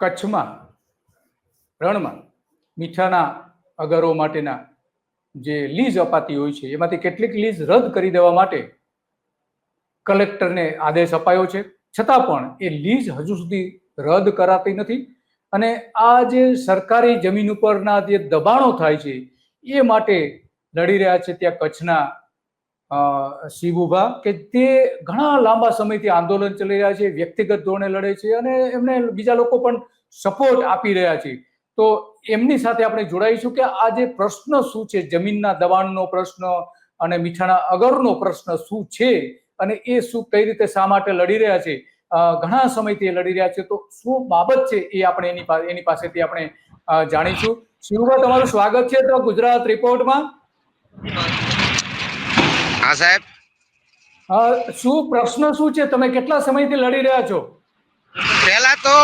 કચ્છમાં, રણમાં મીઠાના અગરો માટેના જે લીઝ અપાતી હોય છે, એમાંથી કેટલીક લીઝ રદ કરી દેવા માટે કલેક્ટરને આદેશ અપાયો છે. છતાં પણ એ લીઝ હજુ સુધી રદ કરાતી નથી અને આ જે સરકારી જમીન ઉપરના જે દબાણો થાય છે, એ માટે લડી રહ્યા છે ત્યાં કચ્છના અ, શિવુભા કે તે ઘણા લાંબા સમયથી આંદોલન ચલી રહ્યા છે વ્યક્તિગત ધોરણે લડે છે અને એમને બીજા લોકો પણ સપોર્ટ આપી રહ્યા છે. તો એમની સાથે આપણે જોડાઈશું કે આ જે પ્રશ્ન શું છે જમીનના દબાણનો પ્રશ્ન અને મીઠાના અગરનો પ્રશ્ન શું છે અને એ શું કઈ રીતે શા માટે લડી રહ્યા છે? ઘણા સમયથી એ લડી રહ્યા છે. તો શું બાબત છે એ આપણે એની એની પાસેથી આપણે જાણીશું. શિવભા તમારું સ્વાગત છે તો ગુજરાત રિપોર્ટમાં હા સાહેબ. શું પ્રશ્ન શું છે? તમે કેટલા સમયથી લડી રહ્યા છો? પહેલા તો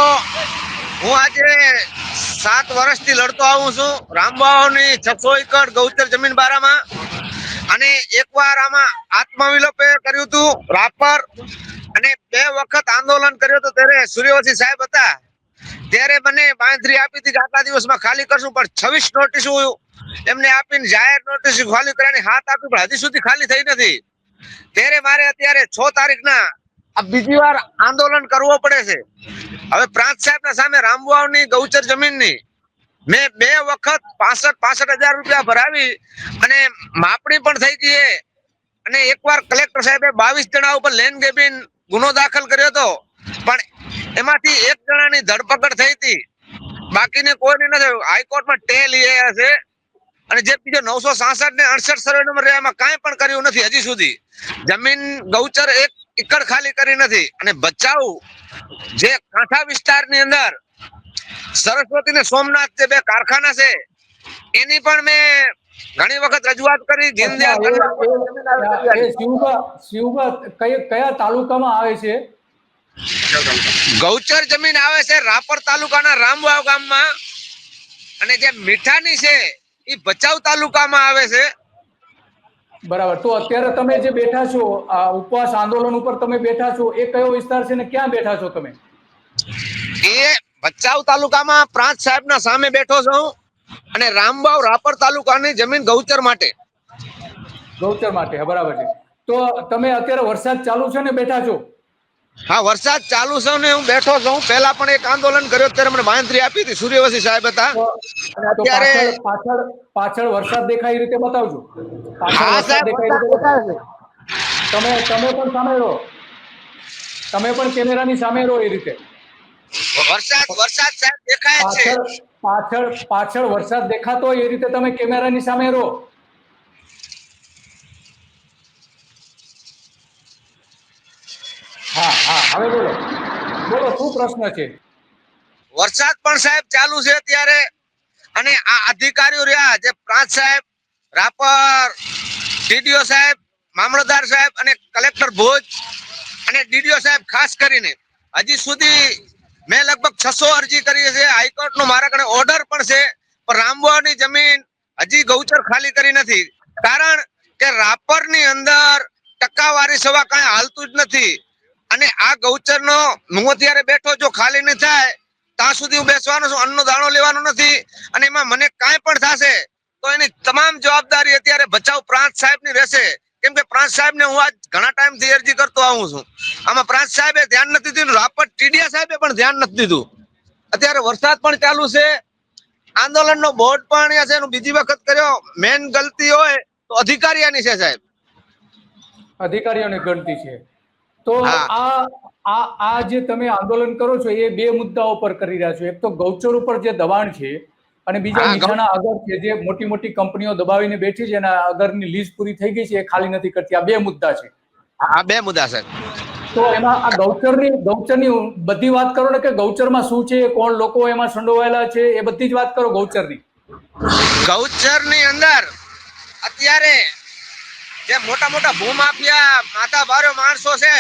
હું આજે સાત વર્ષથી લડતો આવું છું. રામબાવાની છસો એકર ગૌચર જમીન બારામાં. અને એકવાર આમાં આત્મવિલોપે કર્યું હતું રાપર અને બે વખત આંદોલન કર્યું હતું ત્યારે સૂર્યવંશી સાહેબ હતા. ત્યારે મને બાંધરી આપી હતી કે આટલા દિવસમાં ખાલી કરશું પણ છવ્વીસ નોટિસ એમને આપીને જાહેર નોટિસ ખાલી કરવાની હાથ આપી, પણ હજી સુધી ખાલી થઈ નથી. ત્યારે મારે અત્યારે છ તારીખના આ બીજી વાર આંદોલન કરવો પડે છે. હવે પ્રાંત સાહેબના સામે રામવાવની ગૌચર જમીનની મેં બે વખત પાસઠ પાસઠ હજાર રૂપિયા ભરાવી અને માપણી પણ થઈ ગઈ અને એકવાર કલેક્ટર સાહેબે બાવીસ જણા ઉપર લેન ગેબિન ગુનો દાખલ કર્યો હતો. પણ એમાંથી એક જણાની ધરપકડ થઈ હતી. બાકીને કોઈને નથી હાઈકોર્ટમાં ટે લઈ આવ્યા છે. અને જે બીજો નવસો સાસઠ ને અડસઠ સર્વે નંબર એમાં કાંઈ પણ કર્યું નથી હજી સુધી. જમીન ગૌચર એક એકડ ખાલી કરી નથી. અને બચાવ જે કાંઠા વિસ્તારની અંદર સરસ્વતી ને સોમનાથ જે બે કારખાના છે એની પણ મેં ઘણી વખત રજૂઆત કરી કયા તાલુકામાં આવે છે? ગૌચર જમીન આવે છે રાપર તાલુકાના રામવાવ ગામમાં. અને જે મીઠાની છે એ ભચાઉ તાલુકામાં આવે છે. બરાબર. તો અત્યારે તમે જે બેઠા છો આ ઉપવાસ આંદોલન ઉપર તમે બેઠા છો એ કયો વિસ્તાર છે ને ક્યાં બેઠા છો તમે? એ ભચાઉ તાલુકામાં પ્રાંત સાહેબના સામે બેઠો છું અને રામબાવ રાપર તાલુકાની જમીન ગૌચર માટે. ગૌચર માટે બરાબર છે. તો તમે અત્યારે વરસાદ ચાલુ છે ને બેઠા છો? હા વરસાદ ચાલુ છે ને હું બેઠો છું. પહેલા પણ એક આંદોલન કર્યો ત્યારે મને બાંધરી આપી હતી સૂર્યવંશી સાહેબ હતા. અત્યારે પાછળ પાછળ વરસાદ દેખાય એ રીતે બતાવજો. હા સાહેબ. તમે તમે પણ સામે રહો. તમે પણ કેમેરાની સામે રહો એ રીતે. વરસાદ વરસાદ સાહેબ દેખાય છે. પાછળ પાછળ પાછળ વરસાદ દેખાતો હોય એ રીતે તમે કેમેરાની સામે રહો. હા, હવે બોલો. બોલો, શું પ્રશ્ન છે? વરસાદ પણ સાહેબ ચાલુ છે અત્યારે. અને આ અધિકારીઓ રહ્યા, જે પ્રાંત સાહેબ, રાપર, ડીડીઓ સાહેબ, મામલતદાર સાહેબ અને કલેક્ટર ભુજ અને ડીડીઓ સાહેબ ખાસ કરીને. હજી સુધી મેં લગભગ છસો અરજી કરી છે. હાઈકોર્ટ નો મારા કને ઓર્ડર પણ છે, પણ રામબોની જમીન હજી ગૌચર ખાલી કરી નથી. કારણ કે રાપરની અંદર ટકાવારી સવા કાંઈ હાલતું જ નથી. અને આ ગૌચર નો હું અત્યારે બેઠો જો ખાલી નહીં થાય, ત્યાં સુધી હું બેસવાનો છું, અન્નનો દાણો લેવાનો નથી અને એમાં મને કાંઈ પણ થશે, તો એની તમામ જવાબદારી અત્યારે બચાવ પ્રાંત સાહેબની રહેશે. કેમ કે પ્રાંત સાહેબ ને હું આજ ઘણા ટાઈમથી અરજી કરતો આવું છું. આમાં પ્રાંત સાહેબે ધ્યાન નથી દીધું રાપર ટીડીયા સાહેબે પણ ધ્યાન નથી દીધું. અત્યારે વરસાદ પણ ચાલુ છે. આંદોલન નો બોર્ડ પણ અહીંયા છે એનું બીજી વખત કર્યો. મેન ગલતી હોય તો અધિકારીઓની છે સાહેબ. અધિકારીઓની ગણતી છે. તો આ આ આ જે તમે આંદોલન કરો છો એ બે મુદ્દાઓ પર કરી રહ્યા છો. એક તો ગૌચર ઉપર જે દબાણ છે અને બીજા ગૌ- અગર છે જે મોટી મોટી કંપનીઓ દબાવીને બેઠી છે અને અગરની લીઝ પૂરી થઈ ગઈ છે એ ખાલી નથી કરતી. આ બે મુદ્દા છે. આ બે મુદ્દા સાહેબ તો એમાં આ ગૌચરની ગૌચરની બધી વાત કરો ને કે ગૌચરમાં શું છે કોણ લોકો એમાં સંડોવાયેલા છે એ બધી જ વાત કરો ગૌચરની. ગૌચરની અંદર અત્યારે જે મોટા મોટા ભૂમાફિયા માથા ભારે માણસો છે,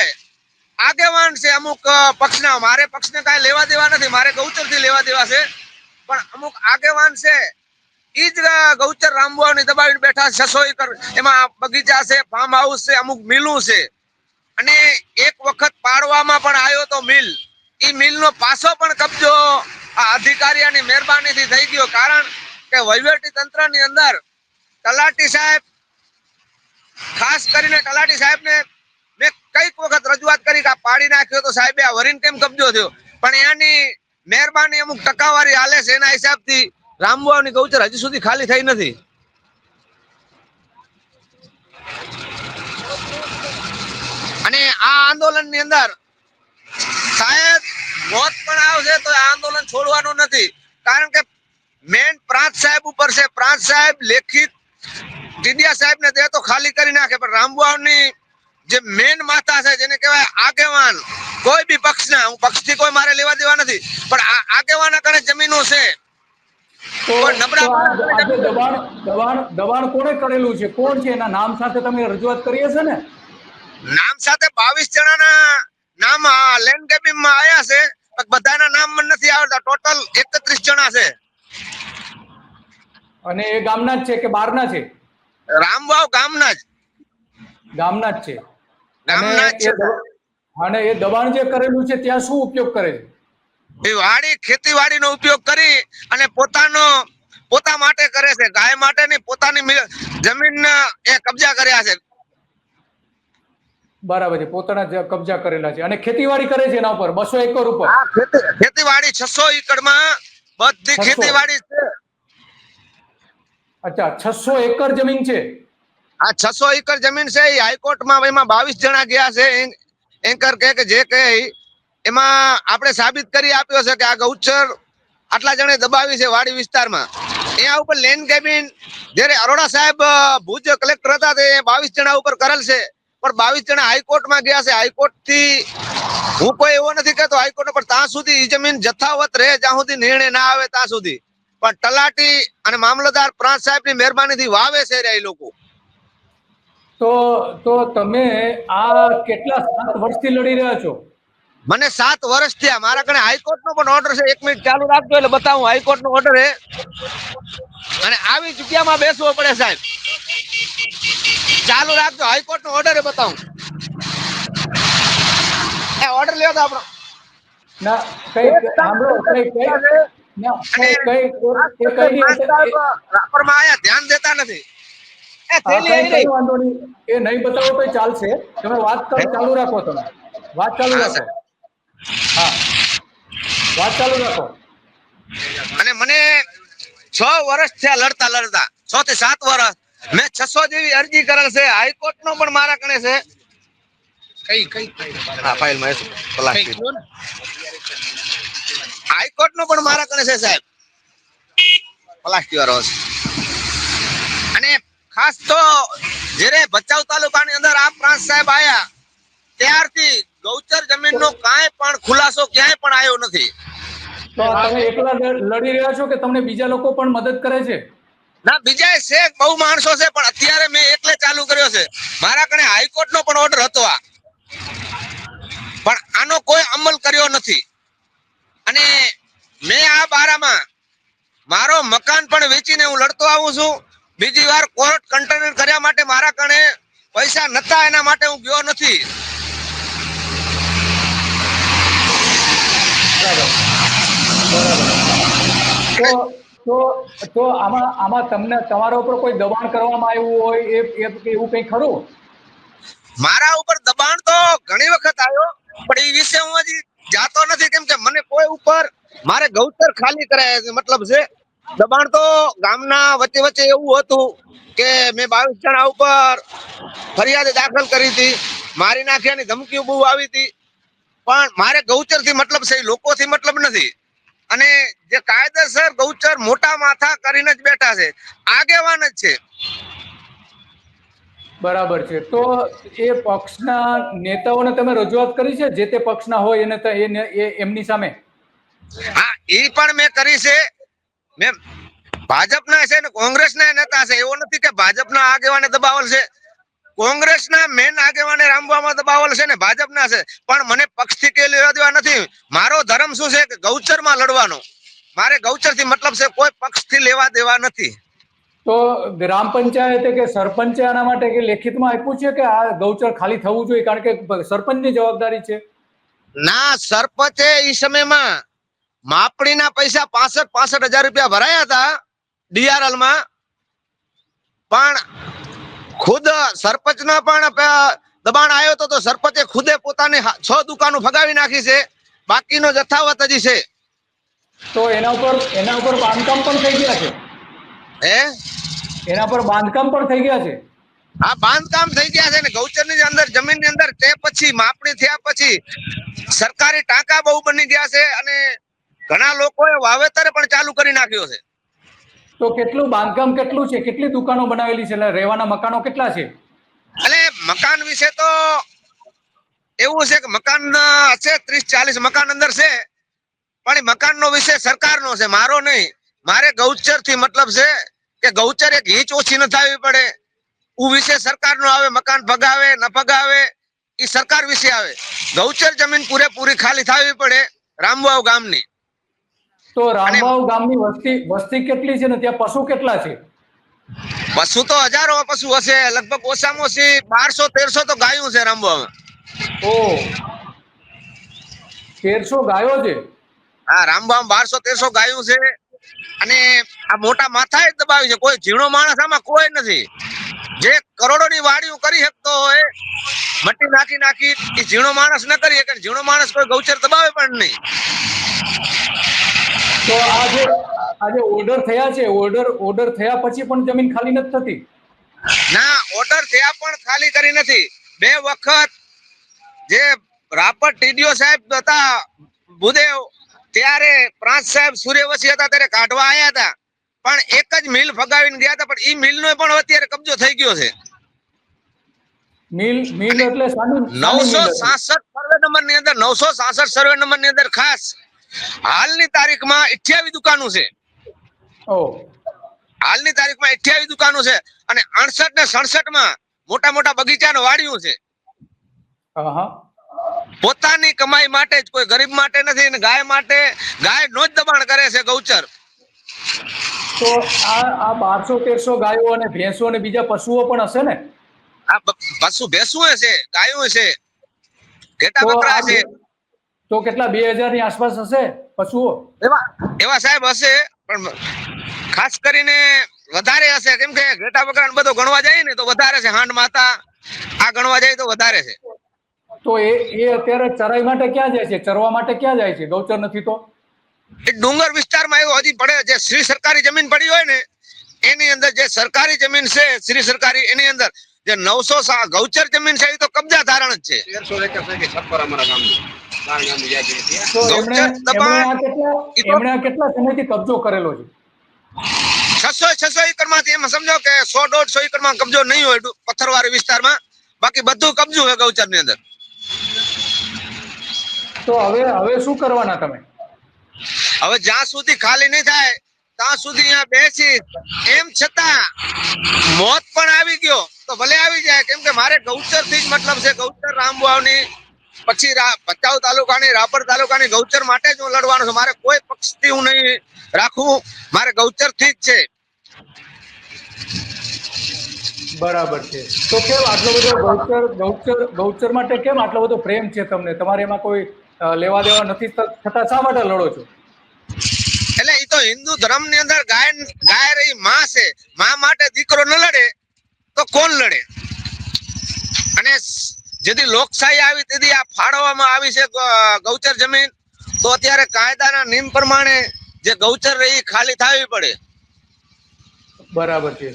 આગેવાન છે અમુક પક્ષના. મારે પક્ષને કાંઈ લેવા દેવા નથી, મારે ગૌચરથી લેવા દેવા છે. પણ અમુક આગેવાન છે, ઈ જ ગૌચર રામબુઆની દબાવીને બેઠા છે છસો એમાં બગીચા છે ફાર્મ હાઉસ છે, અમુક મિલું છે. અને એક વખત પાડવામાં પણ આવ્યો તો મિલ. ઈ મિલનો પાછો પણ કબજો આ અધિકારીઓની મહેરબાનીથી થઈ ગયો. કારણ કે વહીવટી તંત્રની અંદર તલાટી સાહેબ ખાસ કરીને તલાટી સાહેબને મેં કંઈક વખત રજૂઆત કરી કે આ પાડી નાખ્યો તો સાહેબે આ વરીન કેમ કબજો થયો? પણ એની મહેરબાની અમુક ટકાવારી હાલે છે, એના હિસાબથી રામબુવાની ગૌચર હજી સુધી ખાલી થઈ નથી. અને આ આંદોલનની અંદર શાયદ મોત પણ આવશે તો આ આંદોલન છોડવાનું નથી. કારણ કે મેન પ્રાંત સાહેબ ઉપર છે. પ્રાંત સાહેબ લેખિત ટીડિયા સાહેબ ને તો ખાલી કરી નાખે પણ રામબુવાની જે મેન માતા છે જેને કહેવાય આગેવાન કોઈ બી પક્ષના હું પક્ષથી કોઈ મારે લેવા દેવા નથી પણ આગેવાના કણે જમીનો છે. દબાણ કોણે કરેલું છે? કોણ છે? એના નામ સાથે તમે રજૂઆત કરી હશે ને? નામ સાથે બાવીસ જણાના નામ આ લેન્ડ કેબિનમાં આયા છે બધાના નામ મને નથી આવડતા. ટોટલ એકત્રીસ જણા છે. અને એ ગામના જ છે કે બહારના છે? રામવાવ ગામના જ. ગામના જ છે. ગામના જ છે. અને એ દબાણ જે કરેલું છે ત્યાં શું ઉપયોગ કરે છે? એ વાડી ખેતીવાડીનો ઉપયોગ કરી અને પોતાનો પોતા માટે કરે છે. ગાય માટે નહીં પોતાની જમીન એ કબજા કર્યા છે. બરાબર છે. પોતાના કબજા કરેલા છે. અને ખેતીવાડી કરે છે એના ઉપર? બસો એકર ઉપર? ખેતીવાડી છસો એકડમાં બધી ખેતીવાડી છે. અચ્છા, છસો એકર જમીન છે. આ છસો એકર જમીન છે એ હાઈકોર્ટમાં એમાં બાવીસ જણા ગયા છે એન્કર કે જે કહે એમાં આપણે સાબિત કરી આપ્યો છે કે આ ગૌચર આટલા જણે દબાવી છે વાડી વિસ્તારમાં. એના ઉપર લેન્ડ કેબિન, જ્યારે અરોડા સાહેબ ભુજ કલેક્ટર હતા, તે બાવીસ જણા ઉપર કરેલ છે. પણ બાવીસ જણા હાઈકોર્ટમાં ગયા છે. હાઈકોર્ટથી હું કોઈ એવો નથી કહેતો હાઈકોર્ટ પણ ત્યાં સુધી એ જમીન જથાવત રહે, જ્યાં સુધી નિર્ણય ના આવે ત્યાં સુધી. પણ તલાટી અને મામલતદાર પ્રાંત સાહેબની મહેરબાનીથી વાવે છે રે એ લોકો. તો તો તમે આ કેટલા સાત વર્ષથી લડી રહ્યા છો? મને સાત વર્ષ થયા. મારા કને હાઈકોર્ટ નો પણ ઓર્ડર છે. એક મિનિટ ચાલુ રાખજો એટલે બતાવું હાઈકોર્ટ નો ઓર્ડર છે અને આવી જગ્યામાં બેસવો પડે સાહેબ. ચાલુ રાખજો. હાઈકોર્ટ નો ઓર્ડર બતાવું. એ ઓર્ડર લ્યો તો આપણો. ના કઈ સાંભળો કઈ કઈ ધ્યાન દેતા નથી. એ નહીં. બતાવો તો ચાલશે. તમે વાત ચાલુ રાખો તમે. વાત ચાલુ રાખો. હા. વાત ચાલુ રાખો. અને મને છ વર્ષ થયા લડતા લડતા. છ થી સાત વર્ષ. મેં છસો જેવી અરજી કરેલ છે. હાઈકોર્ટ નો પણ મારા કણે છે. કઈ કઈ ફાઇલમાં કઈ પ્લાસ્ટિક કયો ને? હાઈકોર્ટ નો પણ મારા કને છે સાહેબ. પ્લાસ્ટિક વાળો છે અને ખાસ તો જ્યારે ભચાઉ તાલુકાની અંદર આ પ્રાંત સાહેબ આયા ત્યારથી ગૌચર જમીન નો કાંઈ પણ ખુલાસો ક્યાંય પણ આવ્યો નથી. તો તમે એકલા લડી રહ્યા છો કે તમને બીજા લોકો પણ મદદ કરે છે? ના બીજા છે બહુ માણસો છે પણ અત્યારે મેં એકલે ચાલુ કર્યો છે. મારા કણે હાઈકોર્ટ નો પણ ઓર્ડર હતો આ. પણ આનો કોઈ અમલ કર્યો નથી. અને મેં આ બારામાં મારો મકાન પણ વેચીને હું લડતો આવું છું. બીજી વાર કોર્ટ કન્ટેનર કર્યા માટે મારા કણે પૈસા નતા એના માટે હું ગયો નથી. તો તો આમાં આમાં તમને તમારા ઉપર કોઈ દબાણ કરવામાં આવ્યું હોય એ એ- એવું કંઈ ખરું? મારા ઉપર દબાણ તો ઘણી વખત આવ્યો પણ એ વિશે હું હજી જાતો નથી, કેમ કે મને કોઈ ઉપર મારે ગૌચર ખાલી કરાય મતલબ છે, દબાણ તો ગામના વચ્ચે વચ્ચે એવું હતું કે મેં બાવીસ જણા ઉપર ફરિયાદ દાખલ કરી હતી. મારી નાખ્યાની ધમકીઓ બહુ આવી હતી. પણ મારે ગૌચરથી મતલબ છે લોકોથી મતલબ નથી. અને જે કાયદેસર ગૌચર મોટા માથા કરીને જ બેઠા છે. આગેવાન જ છે. બરાબર છે. તો એ પક્ષના નેતાઓને તમે રજૂઆત કરી છે? જે તે પક્ષના હોય એને એમની સામે? હા, એ પણ મેં કરી છે. મેં ભાજપના છે ને કોંગ્રેસના નેતા છે એવો નથી કે ભાજપના આગેવાને દબાવલ છે. કોંગ્રેસના મેન આગેવાને રામવામાં દબાવલ છે ને ભાજપના છે. પણ મને પક્ષથી કે લેવા દેવા નથી. મારો ધર્મ શું છે કે ગૌચરમાં લડવાનો? મારે ગૌચરથી મતલબ છે કોઈ પક્ષથી લેવા દેવા નથી. તો ગ્રામ પંચાયતે કે સરપંચે આના માટે કે લેખિતમાં આપ્યું છે કે આ ગૌચર ખાલી થવું જોઈએ? કારણ કે સરપંચની જવાબદારી છે. ના સરપંચે એ સમયમાં માપણીના પૈસા પાસઠ પાસઠ હજાર રૂપિયા ભરાયા હતા ડીઆરએલમાં પણ ખુદ સરપંચના પણ દબાણ આવ્યો હતો તો સરપંચે ખુદે પોતાની છ દુકાનો ફગાવી નાખી છે. બાકીનો જથ્થાવત હજી છે. તો એના ઉપર એના ઉપર બાંધકામ પણ થઈ ગયા છે? હે? એના પર બાંધકામ પણ થઈ ગયા છે. આ બાંધકામ થઈ ગયા છે ને ગૌચરની અંદર જમીનની અંદર તે પછી માપણી થયા પછી સરકારી ટાંકા બહુ બની ગયા છે અને ઘણા લોકોએ વાવેતર પણ ચાલુ કરી નાખ્યો છે. તો કેટલું બાંધકામ કેટલું છે? કેટલી દુકાનો બનાવેલી છે? રહેવાના મકાનો કેટલા છે? અને મકાન વિશે તો એવું છે કે મકાન હશે ત્રીસ ચાલીસ મકાન અંદર છે પણ એ મકાનનો વિષય સરકારનો છે મારો નહીં. મારે ગૌચરથી મતલબ છે કે ગૌચર એક હિંચ ઓછી ન થવી પડે. ઉ વિષય સરકારનો આવે મકાન ભગાવે ન ભગાવે એ સરકાર વિશે આવે. ગૌચર જમીન પૂરેપૂરી ખાલી થવી પડે રામવાવ ગામની. તો રામવાવ ગામની વસ્તી વસ્તી કેટલી છે ને ત્યાં પશુ કેટલા છે? પશુ તો હજારો પશુ હશે લગભગ ઓછામાં ઓછી બારસો તેરસો તો ગાયું છે રામવાવ ઓ. તેરસો ગાયો છે? હા રામબામ બારસો તેરસો ગાયું છે. અને આ મોટા માથા દબાવી છે. કોઈ ઝીણો માણસ આમાં કોઈ નથી. જે કરોડો ની વાડીઓ કરી શકતો હોય મટી નાખી નાખી એ ઝીણો માણસ ન કરી શકે. ઝીણો માણસ કોઈ ગૌચર દબાવે પણ નહીં. તો આજે આજે ઓર્ડર થયા છે ઓર્ડર ઓર્ડર થયા પછી પણ જમીન ખાલી નથી થતી? ના ઓર્ડર થયા પણ ખાલી કરી નથી. બે વખત જે રાપર ટીડીઓ સાહેબ હતા ભૂદેવ ત્યારે પ્રાંત સાહેબ સૂર્યવંશી હતા ત્યારે કાઢવા આવ્યા હતા. પણ એક જ મિલ ફગાવીને ગયા હતા પણ એ મિલ નો પણ અત્યારે કબજો થઈ ગયો છે. મિલ મિલ એટલે શાની શાની નવસો સાસઠ સર્વે નંબરની અંદર નવસો સાસઠ સર્વે નંબરની અંદર ખાસ હાલની તારીખમાં અઠ્યાવી દુકાનો છે. હાલની તારીખમાં અઠ્યાવી દુકાનો છે અને અડસઠ ને સડસઠમાં મોટા મોટા નું વાડિયું છે. હા. પોતાની કમાઈ માટે જ કોઈ ગરીબ માટે નથી અને ગાય માટે ગાય નો જ દબાણ કરે છે ગૌચર. તો આ આ બારસો તેરસો ગાયો અને ભેંસો અને બીજા પશુઓ પણ હશે ને? આ પશુ ભેંસુ છે ગાયું છે ઘેટા બકરા છે. તો કેટલા બે હજારની આસપાસ હશે પશુઓ? એવા એવા સાહેબ હશે પણ ખાસ કરીને વધારે હશે. કેમ કે ઘેટા બકરા બધો ગણવા જાય ને તો વધારે છે હાંડ માતા આ ગણવા જાય તો વધારે છે. તો એ એ અત્યારે ચરાઈ માટે ક્યાં જાય છે? ચરવા માટે ક્યાં જાય છે? ગૌચર નથી તો? એ ડુંગર વિસ્તારમાં એવું હજી પડે જે શ્રી સરકારી જમીન પડી હોય ને એની અંદર જે સરકારી જમીન છે શ્રી સરકારી એની અંદર જે નવસો ગૌચર જમીન છે એ તો કબજા ધારણ જ છે. કેટલા સમયથી કબજો કરેલો છે? છસો છસો એકરમાંથી એમાં સમજો કે સો દોઢસો એકરમાં કબજો નહીં હોય પથ્થરવાળી વિસ્તારમાં. બાકી બધું કબજું હોય ગૌચરની અંદર. તો હવે હવે શું કરવાના તમે? હવે જ્યાં સુધી ખાલી નહીં થાય ત્યાં સુધી અહીંયા બેસી એમ છતાં મોત પણ આવી ગયો તો ભલે આવી જાય કેમ કે મારે ગૌચરથી જ મતલબ છે ગૌચર રામવાવની પછી ભચાઉ તાલુકાની રાપર તાલુકાની ગૌચર માટે જ હું લડવાનો છું. મારે કોઈ પક્ષથી હું નહીં રાખવું મારે ગૌચરથી જ છે. બરાબર છે. તો કેમ આટલો બધો ગૌચર ગૌચર ગૌચર માટે કેમ આટલો બધો પ્રેમ છે તમને? તમારે એમાં કોઈ લેવા દેવા નથી થતા શા માટે લડો છો? એટલે એ તો હિન્દુ ધર્મની અંદર ગાય ગાય રહી માં છે. માં માટે દીકરો ન લડે તો કોણ લડે? અને જેથી લોકશાહી આવી તેથી આ ફાળવવામાં આવી છે ગૌચર જમીન તો અત્યારે કાયદાના નિયમ પ્રમાણે જે ગૌચર રહી ખાલી થવી પડે. બરાબર છે.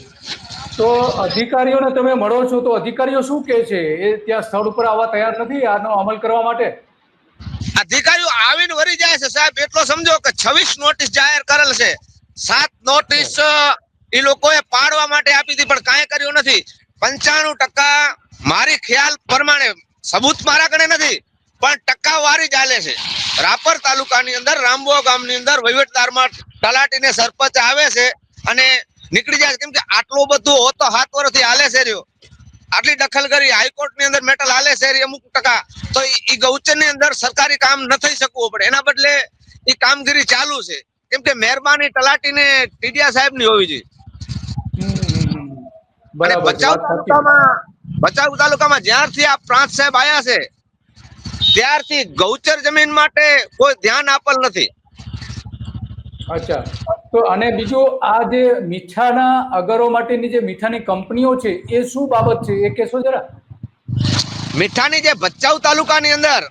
તો અધિકારીઓને તમે મળો છો તો અધિકારીઓ શું કહે છે? એ ત્યાં સ્થળ ઉપર આવવા તૈયાર નથી? આનો અમલ કરવા માટે? અધિકારીઓ આવીને વરી જાય છે સાહેબ, એટલો સમજો કે છવ્વીસ નોટિસ જાહેર કરેલ છે. સાત નોટિસ એ લોકોએ પાડવા માટે આપી હતી, પણ કાંઈ કર્યું નથી. પંચાણું ટકા મારી ખ્યાલ પ્રમાણે સબૂત મારા કડે નથી, પણ ટકાવારી ચાલે છે. રાપર તાલુકાની અંદર, રામબો ગામની અંદર વહીવટદારમાં તલાટી ને સરપંચ આવે છે અને નીકળી જાય છે. કેમ કે આટલું બધું હોતો હાથ વર્ષથી હાલે છે રહ્યો. આટલી દખલ કરી હાઈકોર્ટની અંદર મેટલ હાલે છે અમુક ટકા તો એ ગૌચરની અંદર સરકારી કામ ન થઈ શકવું પડે. એના બદલે એ કામગીરી ચાલુ છે. કેમ કે મહેરબાની તલાટી ને ટીડિયા સાહેબની હોવી જોઈએ. ભચાઉ તાલુકામાં ભચાઉ તાલુકામાં જ્યારથી આ પ્રાંત સાહેબ આવ્યા છે ત્યારથી ગૌચર જમીન માટે કોઈ ધ્યાન આપેલ નથી. અચ્છા. તો અને બીજું, આ જે મીઠાના અગરો માટેની જે મીઠાની કંપનીઓ છે, એ શું બાબત છે? એ કહેશો જરા. મીઠાની જે ભચાઉ તાલુકાની અંદર,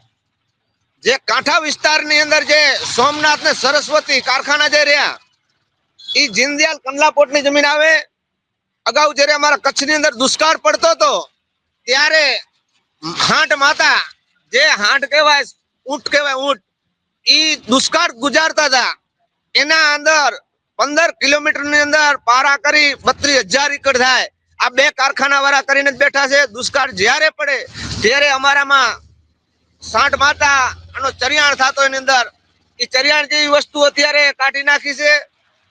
જે કાંઠા વિસ્તારની અંદર જે સોમનાથ ને સરસ્વતી કારખાના જે રહ્યા એ જિંદિયાલ કંડલાપોટની જમીન આવે, અગાઉ જ્યારે અમારા કચ્છની અંદર દુષ્કાળ પડતો હતો, ત્યારે હાંટ માતા, જે હાંટ કહેવાય, ઊંટ કહેવાય, ઊંટ, ઈ દુષ્કાળ ગુજારતા હતા. એના અંદર પંદર કિલોમીટરની અંદર પારા કરી બત્રીસ હજાર એકડ થાય. આ બે કારખાના વાળા કરીને જ બેઠા છે. દુષ્કાળ જ્યારે પડે ત્યારે અમારામાં સાંઠ માતા આનો ચરિયાણ થતો એની અંદર. એ ચરિયાણ જેવી વસ્તુ અત્યારે કાઢી નાખી છે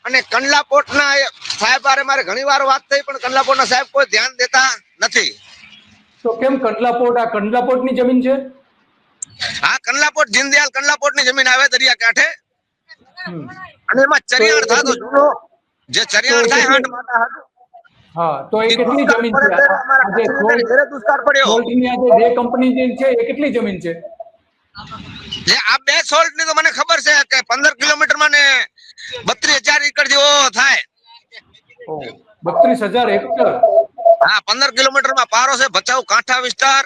અને કંડલાપોટના સાહેબ આરે મારે ઘણી વાર વાત થઈ પણ કંડલાપોટના સાહેબ કોઈ ધ્યાન દેતા નથી. તો કેમ કંડલાપોટ? આ કંડલાપોટની જમીન છે? આ કંડલાપોટ જીનદયાલ કંડલાપોટની જમીન આવે દરિયા કાંઠે. અને એમાં ચરિયાણ થતો જૂનો જે ચરિયાણ થાય હાંઠ માતા હતું, હા તો એ કેટલી જમીન છે? જે દુષ્કાળ પડ્યો. જે કંપની જે છે એ કેટલી જમીન છે? જે આ બે સોલ્ટની તો મને ખબર છે કે પંદર કિલોમીટરમાં ને બત્રીસ હજાર એકર જેવો થાય. બત્રીસ હજાર હા પંદર કિલોમીટરમાં પારો છે ભચાઉ કાંઠા વિસ્તાર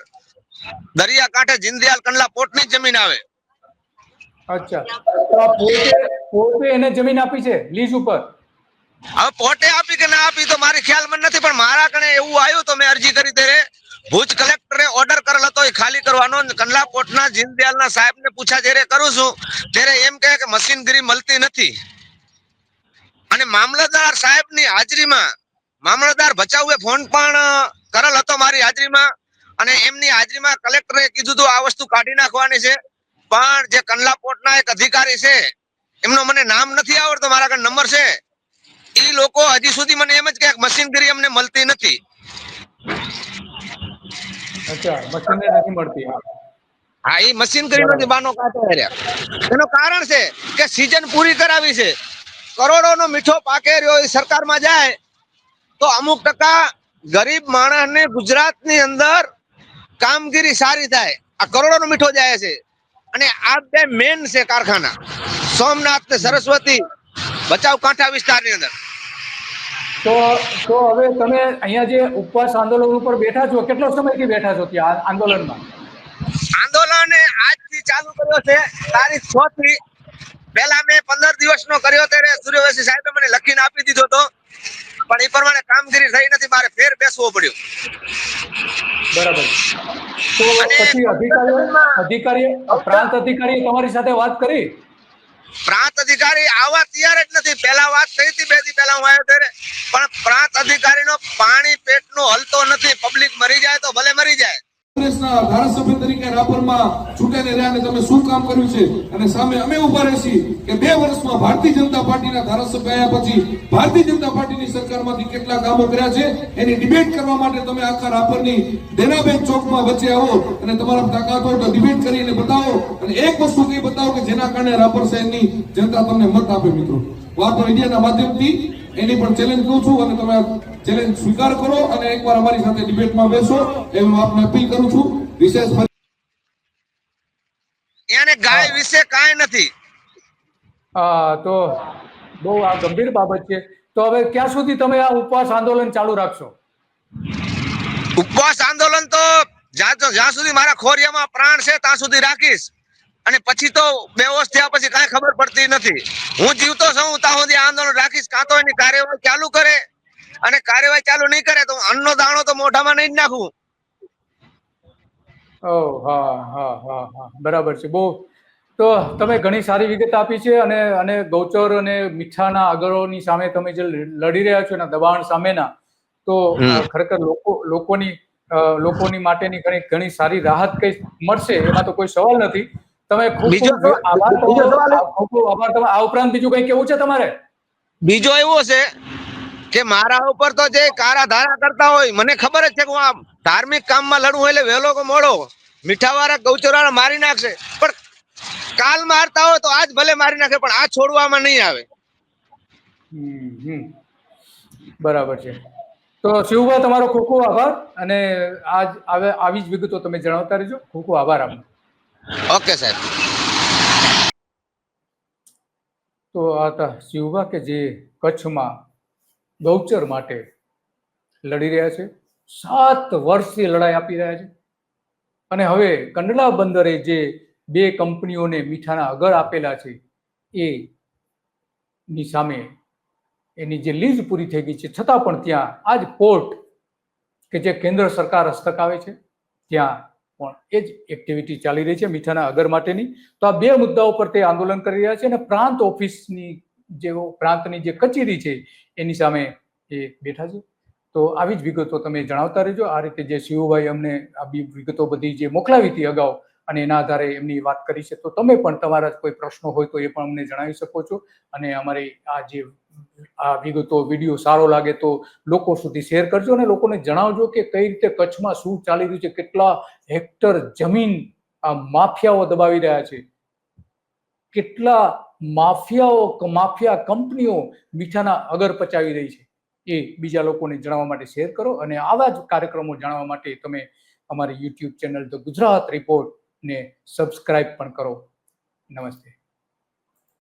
દરિયા કાંઠે જિંદિયાલ કંડલા પોર્ટની જમીન આવે. અચ્છા. તો આ પોતે પોતે એને જમીન આપી છે લીઝ ઉપર. હવે પોતે આપી કે ના આપી તો મારી ખ્યાલમાં નથી પણ મારા કણે એવું આવ્યું તો મેં અરજી કરી ત્યારે ભુજ કલેક્ટરે ઓર્ડર કરેલ હતો એ ખાલી કરવાનો. કંડલા કોટના જીનદયાલના સાહેબને પૂછા જ્યારે કરું છું ત્યારે એમ કહે કે મશીનગીરી મળતી નથી. અને મામલતદાર સાહેબની હાજરીમાં મામલતદાર ભચાઉએ ફોન પણ કરેલ હતો મારી હાજરીમાં. અને એમની હાજરીમાં કલેક્ટરે કીધું હતું આ વસ્તુ કાઢી નાખવાની છે. પણ જે કંડલા પોર્ટના એક અધિકારી છે એમનો મને નામ નથી આવડતો મારા કણ નંબર છે. એ લોકો હજી સુધી મને એમ જ કે મશીનગીરી અમને મળતી નથી. અચ્છા મશીનરી નથી મળતી હા. એ ઈ મશીનગીરીનો જે બાનો કાઢે એનું કારણ છે કે સીઝન પૂરી કરાવી છે. કરોડો નો મીઠો પાકે રહ્યો એ સરકારમાં જાય તો અમુક ટકા ગરીબ માણસને ગુજરાતની અંદર કામગીરી સારી થાય. આ કરોડોનો મીઠો જાય છે. અને આ બે મેન છે કારખાના. સોમનાથ ને સરસ્વતી. બચાવ કાંઠા વિસ્તારની અંદર. તો તો હવે તમે અહીંયા જે ઉપવાસ આંદોલન ઉપર બેઠા છો કેટલો સમયથી બેઠા છો ત્યાં આંદોલનમાં? આંદોલન આજથી ચાલુ કર્યો છે તારીખ છ થી પહેલા મેં પંદર દિવસનો કર્યો ત્યારે સૂર્યવંશી સાહેબે મને લખીને આપી દીધો હતો. પણ એ પ્રમાણે કામગીરી થઈ નથી મારે ફેર બેસવો પડ્યો. બરાબર. તો પછી અધિકારીઓ અધિકારી પ્રાંત અધિકારીએ તમારી સાથે વાત કરી? પ્રાંત અધિકારી આવા તૈયાર જ નથી. પેલા વાત થઈ હતી બેથી પેલા હું આવ્યો ત્યારે. પણ પ્રાંત અધિકારીનો પાણી પેટનો હલતો નથી. પબ્લિક મરી જાય તો ભલે મરી જાય. કોંગ્રેસના ધારાસભ્ય તરીકે રાપરમાં ચૂંટાઈને રહ્યા અને તમે શું કામ કર્યું છે? અને સામે અમે ઊભા રહેશી કે બે વર્ષમાં ભારતીય જનતા પાર્ટીના ધારાસભ્ય આવ્યા પછી ભારતીય જનતા પાર્ટીની સરકારમાંથી કેટલા કામો કર્યા છે? એની ડિબેટ કરવા માટે તમે આખા રાપરની દેનાબેન ચોકમાં વચ્ચે આવો અને તમારા તાકાત હોય તો ડિબેટ કરીને બતાવો. અને એક વસ્તુ કઈ બતાવો કે જેના કારણે રાપર શહેરની જનતા તમને મત આપે મિત્રો. વાતો મીડિયાના માધ્યમથી એની પણ ચેલેન્જ કરું છું અને તમે ચેલેન્જ સ્વીકાર કરો અને એકવાર અમારી સાથે ડિબેટમાં બેસો એ હું આપને અપીલ કરું છું. વિશેષ એને ગાય વિશે કાંઈ નથી. હા તો બહુ આ ગંભીર બાબત છે. તો હવે ક્યાં સુધી તમે આ ઉપવાસ આંદોલન ચાલુ રાખશો? ઉપવાસ આંદોલન તો જ્યાં જ્યાં સુધી મારા ખોરિયામાં પ્રાણ છે ત્યાં સુધી રાખીશ. અને પછી તો બેહોશ થયા પછી કાંઈ ખબર પડતી નથી. હું જીવતો છું ત્યાં સુધી આંદોલન રાખીશ. કાં તો એની કાર્યવાહી ચાલુ કરે અને કાર્યવાહી ચાલુ નહીં કરે તો અન્નનો દાણો તો મોઢામાં નહીં જ નાખું. ઓ હા હા હા હા. બરાબર છે. બહુ તો તમે ઘણી સારી વિગત આપી છે અને અને ગૌચર અને મીઠાના આગળોની સામે તમે જે લડી રહ્યા છો એના દબાણ સામેના તો ખરેખર લોકો લોકોની લોકોની માટેની ઘણી ઘણી સારી રાહત કઈ મળશે એમાં તો કોઈ સવાલ નથી. તમે આભાર તમારો. આ ઉપરાંત બીજું કઈ કેવું છે તમારે? બીજો એવો છે કે મારા ઉપર તો જે કારા ધારા કરતા હોય મને ખબર જ છે કે હું આ ધાર્મિક કામમાં લડવું એટલે વહેલો કે મોડો મીઠાવાળા ગૌચરવાળા મારી નાખશે. પણ કાલ મારતા હોય તો આજ ભલે મારી નાખે પણ આ છોડવામાં નહીં આવે. બરાબર છે. તો શિવભાઈ તમારો ખૂબ ખૂબ આભાર અને આજ આવે આવી જ વિગતો તમે જણાવતા રહેજો. ખૂબ ખૂબ આભાર આપનો. ઓકે સાહેબ. તો આ હતા શિવભા કે જે કચ્છમાં ગૌચર માટે લડી રહ્યા છે. સાત વર્ષથી લડાઈ આપી રહ્યા છે. અને હવે કંડલા બંદરે જે બે કંપનીઓને મીઠાના અગર આપેલા છે એ ની સામે એની જે લીઝ પૂરી થઈ ગઈ છે, છતાં પણ ત્યાં આજ પોર્ટ કે જે કેન્દ્ર સરકાર હસ્તક આવે છે, ત્યાં પણ એ જ એક્ટિવિટી ચાલી રહી છે મીઠાના અગર માટેની. તો આ બે મુદ્દાઓ પર તે આંદોલન કરી રહ્યા છે અને પ્રાંત ઓફિસની જે પ્રાંતની જે કચેરી છે, એની સામે એ બેઠા છે. તો આવી જ વિગતો તમે જણાવતા રહેજો. આ રીતે જે શિવભાઈ અમને આ વિગતો બધી જે મોકલાવી હતી અગાઉ અને એના આધારે એમની વાત કરી છે, તો તમે પણ તમારા કોઈ પ્રશ્નો હોય તો એ પણ અમને જણાવી શકો છો. અને અમારી આ જે આ વિગતો, વીડિયો સારો લાગે તો લોકો સુધી શેર કરજો અને લોકોને જણાવજો કે કઈ રીતે કચ્છમાં શું ચાલી રહ્યું છે, કેટલા હેક્ટર જમીન આ માફિયાઓ દબાવી રહ્યા છે. કેટલા માફિયાઓ માફિયા કંપનીઓ મીઠાના અગર પચાવી રહી છે. એ બીજા લોકોને જણાવવા માટે શેર કરો અને આવા જ કાર્યક્રમો જાણવા માટે તમે અમારી યુટ્યુબ ચેનલ ધ ગુજરાત રિપોર્ટને સબસ્ક્રાઇબ પણ કરો. નમસ્તે.